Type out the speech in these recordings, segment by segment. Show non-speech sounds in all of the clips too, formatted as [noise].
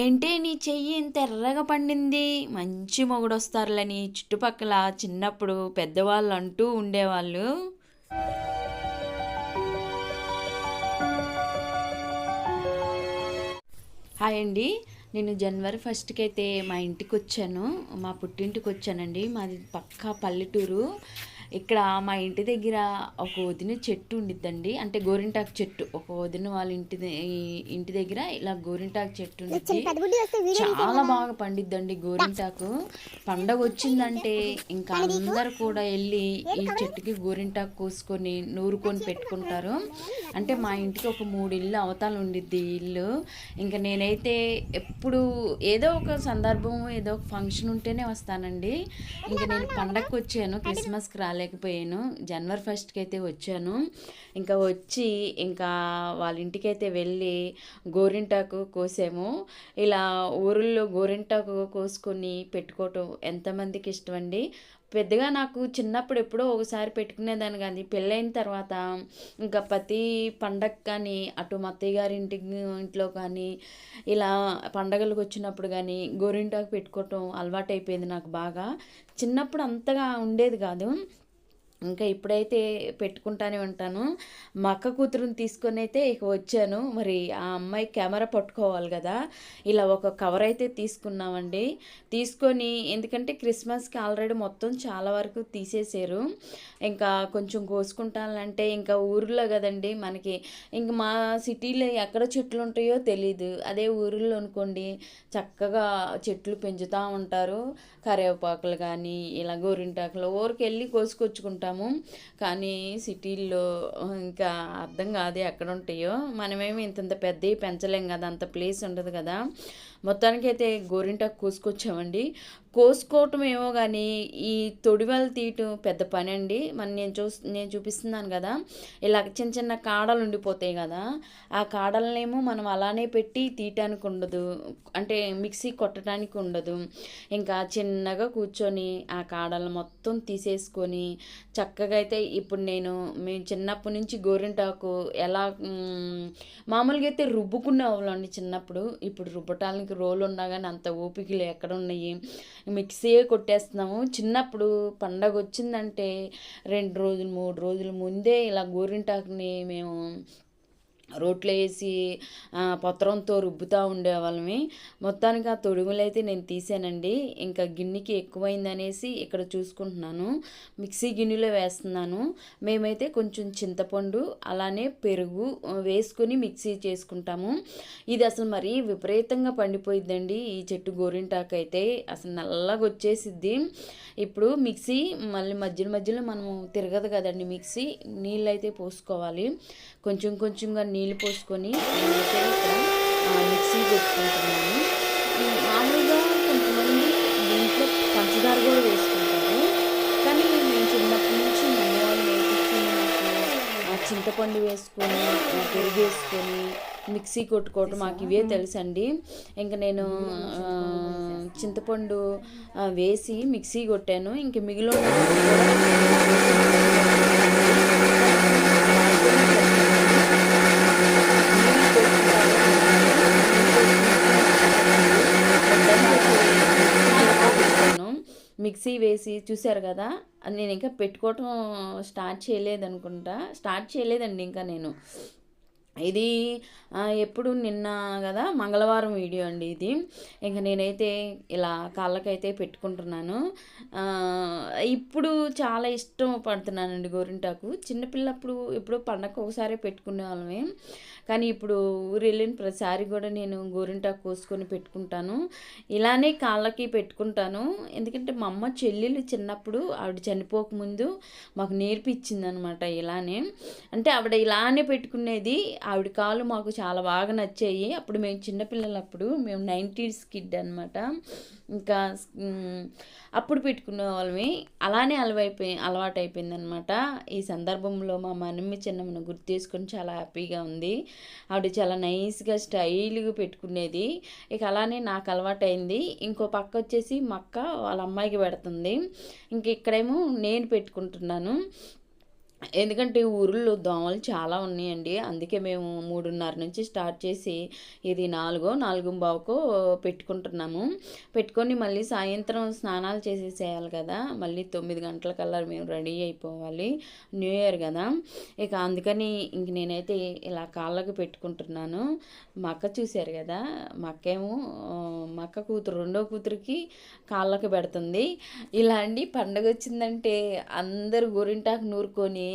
ఏంటి నీ చెయ్యి ఇంత ఎర్రగా పండింది? మంచి మొగుడొస్తారులని చుట్టుపక్కల చిన్నప్పుడు పెద్దవాళ్ళు అంటూ ఉండేవాళ్ళు. హాయ్ అండి. నేను జనవరి ఫస్ట్కి అయితే మా ఇంటికి వచ్చాను మా పుట్టింటికి వచ్చానండి మాది పక్కా పల్లెటూరు. ఇక్కడ మా ఇంటి దగ్గర ఒక వదిన చెట్టు ఉండిద్దండి. అంటే గోరింటాకు చెట్టు. ఒక వదిన వాళ్ళ ఇంటి ఇంటి దగ్గర ఇలా గోరింటాకు చెట్టు ఉండిద్ది. చాలా బాగా పండిద్దండి గోరింటాకు. పండగ వచ్చిందంటే ఇంకా అందరు కూడా వెళ్ళి ఈ చెట్టుకి గోరింటాకు కోసుకొని నూరుకొని పెట్టుకుంటారు. అంటే మా ఇంటికి ఒక మూడు ఇల్లు అవతాలు ఉండిద్ది ఇల్లు. ఇంకా నేనైతే ఎప్పుడు ఏదో ఒక సందర్భం ఏదో ఒక ఫంక్షన్ ఉంటేనే వస్తానండి. ఇంకా నేను పండగకి వచ్చాను క్రిస్మస్కి రాలేకపోయాను జనవరి ఫస్ట్కి అయితే వచ్చాను. ఇంకా వచ్చి ఇంకా వాళ్ళ ఇంటికి అయితే వెళ్ళి గోరింటాకు కోసాము. ఇలా ఊరుల్లో గోరింటాకు కోసుకొని పెట్టుకోవటం ఎంతమందికి ఇష్టం అండి పెద్దగా నాకు చిన్నప్పుడు ఎప్పుడో ఒకసారి పెట్టుకునేదాన్ని కానీ పెళ్ళైన తర్వాత ఇంకా ప్రతి పండగ కానీ అటు మా గారి ఇంటి ఇంట్లో కానీ ఇలా పండగలకు వచ్చినప్పుడు కానీ గోరింటాకు పెట్టుకోవటం అలవాటు అయిపోయింది నాకు బాగా. చిన్నప్పుడు అంతగా ఉండేది కాదు. ఇంకా ఇప్పుడైతే పెట్టుకుంటానే ఉంటాను. మా అక్క కూతురుని తీసుకొని అయితే ఇక వచ్చాను. మరి ఆ అమ్మాయి కెమెరా పట్టుకోవాలి కదా. ఇలా ఒక కవర్ అయితే తీసుకున్నామండి. తీసుకొని ఎందుకంటే క్రిస్మస్కి ఆల్రెడీ మొత్తం చాలా వరకు తీసేసారు. ఇంకా కొంచెం కోసుకుంటానంటే ఇంకా ఊర్లో కదండి మనకి. ఇంక మా సిటీలో ఎక్కడ చెట్లు ఉంటాయో తెలీదు. అదే ఊరిలో అనుకోండి చక్కగా చెట్లు పెంచుతూ ఉంటారు. కరివేపాకులు కానీ ఇలా గోరింటాకులు ఊరికి వెళ్ళి కోసుకొచ్చుకుంటాము కానీ సిటీల్లో ఇంకా అర్థం కాదు ఎక్కడ ఉంటాయో. మనమేమి ఇంతంత పెద్దవి పెంచలేం కదా అంత ప్లేస్ ఉండదు కదా. మొత్తానికి అయితే గోరింటాకు కోసుకొచ్చామండి. కోసుకోవటం ఏమో కానీ ఈ తొడివలు తీయటం పెద్ద పని అండి మన నేను చూ నేను చూపిస్తున్నాను కదా ఇలా చిన్న చిన్న కాడలు ఉండిపోతాయి కదా ఆ కాడలనేమో మనం అలానే పెట్టి తీయటానికి ఉండదు. అంటే మిక్సీ కొట్టడానికి ఉండదు. ఇంకా చిన్నగా కూర్చొని ఆ కాడలు మొత్తం తీసేసుకొని చక్కగా అయితే ఇప్పుడు నేను మేము చిన్నప్పటి నుంచి గోరింటాకు ఎలా మామూలుగా అయితే రుబ్బుకునే వాళ్ళండి చిన్నప్పుడు. ఇప్పుడు రుబ్బటానికి రోలు ఉన్నా కానీ అంత ఓపికలు ఎక్కడ ఉన్నాయి మిక్సీ కొట్టేస్తున్నాము. చిన్నప్పుడు పండగ వచ్చిందంటే రెండు రోజులు మూడు రోజుల ముందే ఇలా గోరింటాకుని మేము రోట్లో వేసి పత్రంతో రుబ్బుతూ ఉండేవాళ్ళమి. మొత్తానికి ఆ తొడుగులు అయితే నేను తీసానండి. ఇంకా గిన్నెకి ఎక్కువైంది అనేసి ఇక్కడ చూసుకుంటున్నాను. మిక్సీ గిన్నెలో వేస్తున్నాను. మేమైతే కొంచెం చింతపండు అలానే పెరుగు వేసుకొని మిక్సీ చేసుకుంటాము. ఇది అసలు మరీ విపరీతంగా పండిపోయిద్దండి. ఈ చెట్టు గోరింటాకు అయితే అసలు నల్లగా వచ్చేసిద్ది ఇప్పుడు మిక్సీ మళ్ళీ మధ్యలో మధ్యలో మనము తిరగదు కదండి మిక్సీ. నీళ్ళు అయితే పోసుకోవాలి. కొంచెం కొంచెంగా నీళ్ళు పోసుకొని నేనైతే ఇక్కడ ఆ, మిక్సీ పెట్టుకుంటున్నాను. మామూలుగా కొంతమంది దీంట్లో పంచదార కూడా వేసుకుంటారు. కానీ నేను చిన్నప్పటి నుంచి మా అమ్మ వాళ్ళు నేర్పించింది నాకు ఆ చింతపండు వేసుకొని పెరుగు వేసుకొని మిక్సీ కొట్టుకోవటం మాకు ఇవే తెలుసండి. ఇంకా నేను చింతపండు వేసి మిక్సీ కొట్టాను. ఇంక మిగిలిన [laughs] మిక్సీ వేసి చూశారు కదా అది నేను ఇంకా పెట్టుకోవటం స్టార్ట్ చేయలేదనుకుంటా. స్టార్ట్ చేయలేదండి ఇంకా నేను. ఇది ఎప్పుడు నిన్న కదా మంగళవారం వీడియో అండి ఇది. ఇంకా నేనైతే ఇలా కళ్ళకైతే పెట్టుకుంటున్నాను. ఇప్పుడు చాలా ఇష్టం పడుతున్నానండి గోరింటాకు. చిన్నపిల్లప్పుడు ఎప్పుడో పండగ ఒకసారి పెట్టుకునే వాళ్ళమే కానీ ఇప్పుడు ఊరు వెళ్ళిన ప్రతిసారి కూడా నేను గోరింటాకు కోసుకొని పెట్టుకుంటాను. ఇలానే కాళ్ళకి పెట్టుకుంటాను. ఎందుకంటే మా అమ్మ చెల్లెలు చిన్నప్పుడు ఆవిడ చనిపోకముందు మాకు నేర్పించింది అనమాట ఇలానే. అంటే ఆవిడ ఇలానే పెట్టుకునేది ఆవిడ కాళ్ళు మాకు చాలా బాగా నచ్చాయి. అప్పుడు మేము చిన్నపిల్లలప్పుడు మేము నైంటీస్ కిడ్ అనమాట ఇంకా అప్పుడు పెట్టుకునే వాళ్ళమే. అలానే అలవైపోయి అలవాటు అయిపోయింది అనమాట ఈ సందర్భంలో మా మనమ్మ చిన్నమ్మను గుర్తు చేసుకొని చాలా హ్యాపీగా ఉంది. ఆవిడ చాలా నైస్గా స్టైల్గా పెట్టుకునేది. ఇక అలానే నాకు అలవాటు అయింది ఇంకో పక్క వచ్చేసి మా అక్క వాళ్ళ అమ్మాయికి పెడుతుంది. ఇంక ఇక్కడేమో నేను పెట్టుకుంటున్నాను. ఎందుకంటే ఊరిలో దోమలు చాలా ఉన్నాయండి. అందుకే మేము మూడున్నర నుంచి స్టార్ట్ చేసి ఇది నాలుగో నాలుగు బావుకో పెట్టుకుంటున్నాము. పెట్టుకొని మళ్ళీ సాయంత్రం స్నానాలు చేసేసేయాలి కదా. మళ్ళీ తొమ్మిది గంటలకల్లా మేము రెడీ అయిపోవాలి. న్యూ ఇయర్ కదా. ఇక అందుకని ఇంక నేనైతే ఇలా కాళ్ళకు పెట్టుకుంటున్నాను. మా అక్క చూశారు కదా. మా అక్కేమో మా అక్క కూతురు రెండో కూతురికి కాళ్ళకు పెడుతుంది. ఇలా అండి పండగ వచ్చిందంటే అందరు గోరింటాకు నూరుకొని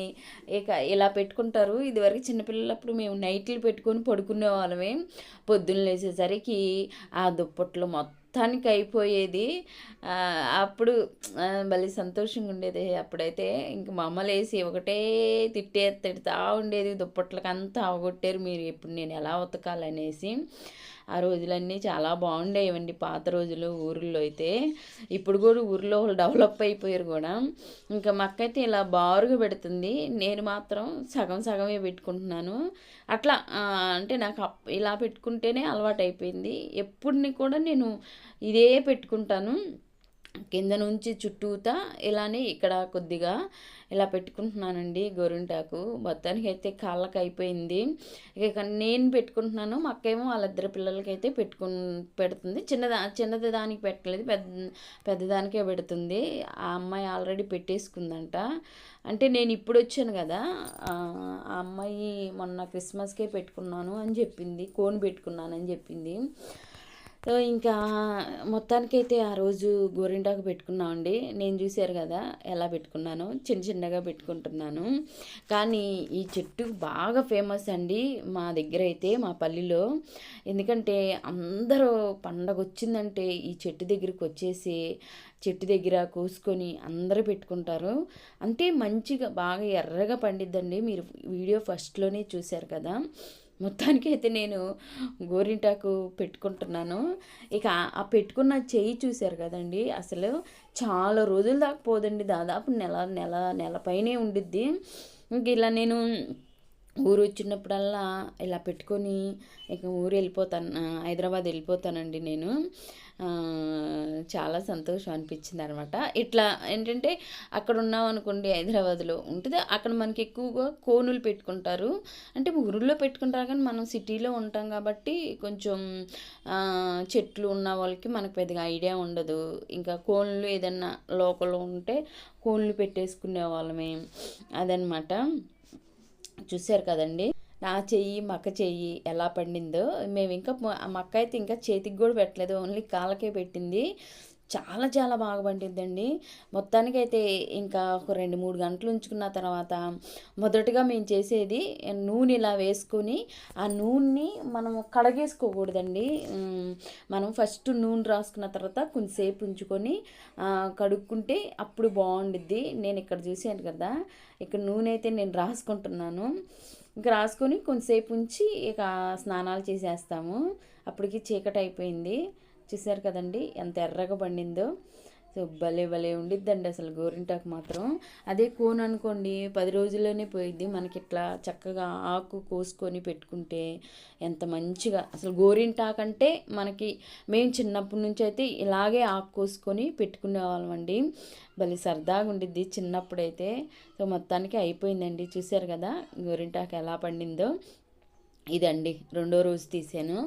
ఇక ఇలా పెట్టుకుంటారు. ఇదివరకు చిన్నపిల్లలప్పుడు మేము నైట్లు పెట్టుకొని పడుకునే వాళ్ళమే. పొద్దున్న లేచేసరికి ఆ దుప్పట్లు మొత్తం మొత్తానికి అయిపోయేది. అప్పుడు భలే సంతోషంగా ఉండేది. అప్పుడైతే ఇంక మా అమ్మ లేసి ఒకటే తిట్టే తిడతా ఉండేది. దుప్పట్లకి అంతా అవగొట్టారు మీరు ఇప్పుడు నేను ఎలా ఉతకాలనేసి. ఆ రోజులన్నీ చాలా బాగుండేవండి. పాత రోజులు ఊర్లో అయితే. ఇప్పుడు కూడా ఊర్లో వాళ్ళు డెవలప్ అయిపోయారు కూడా. ఇంకా మక్కైతే ఇలా బారుగా పెడుతుంది. నేను మాత్రం సగం సగమే పెట్టుకుంటున్నాను. అట్లా అంటే నాకు ఇలా పెట్టుకుంటేనే అలవాటు అయిపోయింది ఎప్పుడిని కూడా నేను ఇదే పెట్టుకుంటాను. కింద నుంచి చుట్టూతా ఇలానే ఇక్కడ కొద్దిగా ఇలా పెట్టుకుంటున్నానండి గోరింటాకు. మొత్తానికి అయితే కాళ్ళకి అయిపోయింది ఇక నేను పెట్టుకుంటున్నాను. మాకేమో వాళ్ళిద్దరు పిల్లలకి అయితే పెట్టుకు పెడుతుంది. చిన్నదా చిన్నది దానికి పెట్టలేదు. పెద్ద పెద్దదానికే పెడుతుంది. ఆ అమ్మాయి ఆల్రెడీ పెట్టేసుకుందంట. అంటే నేను ఇప్పుడు వచ్చాను కదా ఆ అమ్మాయి మొన్న క్రిస్మస్కే పెట్టుకున్నాను అని చెప్పింది. కోన్ పెట్టుకున్నాను అని చెప్పింది. సో ఇంకా మొత్తానికైతే ఆ రోజు గోరింటాకు పెట్టుకున్నామండి. నేను చూశారు కదా ఎలా పెట్టుకున్నాను. చిన్న చిన్నగా పెట్టుకుంటున్నాను. కానీ ఈ చెట్టు బాగా ఫేమస్ అండి మా దగ్గర అయితే మా పల్లిలో. ఎందుకంటే అందరూ పండగ వచ్చిందంటే ఈ చెట్టు దగ్గరికి వచ్చేసి చెట్టు దగ్గర కోసుకొని అందరూ పెట్టుకుంటారు. అంటే మంచిగా బాగా ఎర్రగా పండిద్దండి. మీరు వీడియో ఫస్ట్లోనే చూశారు కదా. మొత్తానికి అయితే నేను గోరింటాకు పెట్టుకుంటున్నాను. ఇక ఆ పెట్టుకున్న చెయ్యి చూశారు కదండి అసలు చాలా రోజుల దాకా పోదండి. దాదాపు నెల నెల నెల పైనే ఉండిద్ది. ఇంక ఇలా నేను ఊరు వచ్చినప్పుడల్లా ఇలా పెట్టుకొని ఇక ఊరు వెళ్ళిపోతాను హైదరాబాద్ వెళ్ళిపోతానండి నేను. చాలా సంతోషం అనిపించింది అనమాట ఇట్లా ఏంటంటే అక్కడ ఉన్నాం అనుకోండి హైదరాబాద్లో ఉంటుంది. అక్కడ మనకి ఎక్కువగా కోనులు పెట్టుకుంటారు. అంటే ఊరిలో పెట్టుకుంటారు కానీ మనం సిటీలో ఉంటాం కాబట్టి కొంచెం చెట్లు ఉన్న వాళ్ళకి మనకు పెద్దగా ఐడియా ఉండదు. ఇంకా కోన్లు ఏదన్నా లోకల్లో ఉంటే కోన్లు పెట్టేసుకునే వాళ్ళమే అదనమాట. చూశారు కదండి. నా చెయ్యి మక్క చెయ్యి ఎలా పండిందో. మేము ఇంకా మక్క అయితే ఇంకా చేతికి కూడా పెట్టలేదు. ఓన్లీ కాళ్ళకే పెట్టింది. చాలా చాలా బాగా పండిద్దండి. మొత్తానికైతే ఇంకా ఒక రెండు మూడు గంటలు ఉంచుకున్న తర్వాత మొదటగా మేము చేసేది నూనె ఇలా వేసుకొని ఆ నూనెని మనం కడగేసుకోకూడదండి. మనం ఫస్ట్ నూనె రాసుకున్న తర్వాత కొంచెంసేపు ఉంచుకొని కడుక్కుంటే అప్పుడు బాగుండిద్ది. నేను ఇక్కడ చూసాను కదా ఇక్కడ నూనె అయితే నేను రాసుకుంటున్నాను. ఇంకా రాసుకొని కొంతసేపు ఉంచి ఇక స్నానాలు చేసేస్తాము. అప్పటికి చీకటి అయిపోయింది. చూసారు కదండి. ఎంత ఎర్రగా పండిందో. సో భలే భలే ఉండిద్దండి అసలు గోరింటాకు మాత్రం. అదే కోన్ అనుకోండి పది రోజుల్లోనే పోయిద్ది. మనకి ఇట్లా చక్కగా ఆకు కోసుకొని పెట్టుకుంటే ఎంత మంచిగా. అసలు గోరింటాకు అంటే మనకి మేము చిన్నప్పటి నుంచి అయితే ఇలాగే ఆకు కోసుకొని పెట్టుకునే వాళ్ళమండి భలే సరదాగా ఉండిద్ది చిన్నప్పుడైతే. సో మొత్తానికి అయిపోయిందండి. చూశారు కదా గోరింటాకు ఎలా పండిందో. ఇదండి రెండో రోజు తీసాను.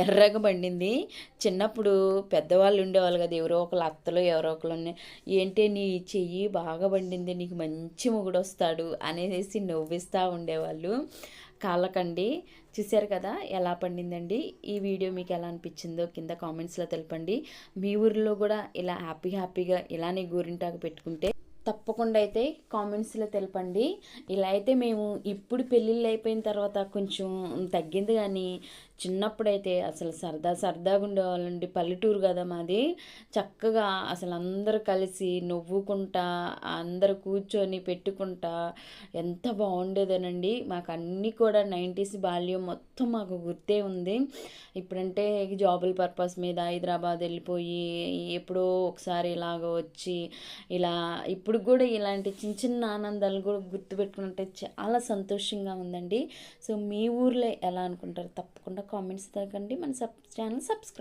ఎర్రగా పండింది. చిన్నప్పుడు పెద్దవాళ్ళు ఉండేవాళ్ళు కదా ఎవరో ఒకళ్ళు అత్తలు ఎవరో ఒకళ్ళు ఉన్నాయి ఏంటి నీ చెయ్యి బాగా పండింది నీకు మంచి మొగుడు వస్తాడు అనేసి నవ్విస్తూ ఉండేవాళ్ళు. కాళ్ళకండి. చూశారు కదా ఎలా పండిందండి? ఈ వీడియో మీకు ఎలా అనిపించిందో కింద కామెంట్స్లో తెలపండి. మీ ఊరిలో కూడా ఇలా హ్యాపీ హ్యాపీగా ఇలానే గోరింటాకు పెట్టుకుంటే తప్పకుండా అయితే కామెంట్స్లో తెలపండి. ఇలా అయితే మేము ఇప్పుడు పెళ్ళిళ్ళు అయిపోయిన తర్వాత కొంచెం తగ్గింది కానీ చిన్నప్పుడైతే అసలు సరదా సరదాగా ఉండేవాళ్ళండి. పల్లెటూరు కదా మాది. చక్కగా అసలు అందరు కలిసి నవ్వుకుంటా అందరు కూర్చొని పెట్టుకుంటా ఎంత బాగుండేదనండి. మాకు అన్నీ కూడా నైంటీస్ బాల్యం మొత్తం మాకు గుర్తే ఉంది. ఇప్పుడంటే జాబుల పర్పస్ మీద హైదరాబాద్ వెళ్ళిపోయి ఎప్పుడో ఒకసారి ఇలాగ వచ్చి ఇలా ఇప్పుడు కూడా ఇలాంటి చిన్న చిన్న ఆనందాలు కూడా గుర్తుపెట్టుకుంటే చాలా సంతోషంగా ఉందండి. సో మీ ఊర్లో ఎలా అనుకుంటారు? తప్పకుండా కామెంట్స్ తగ్గండి. మన సబ్ ఛానల్ సబ్స్క్రైబ్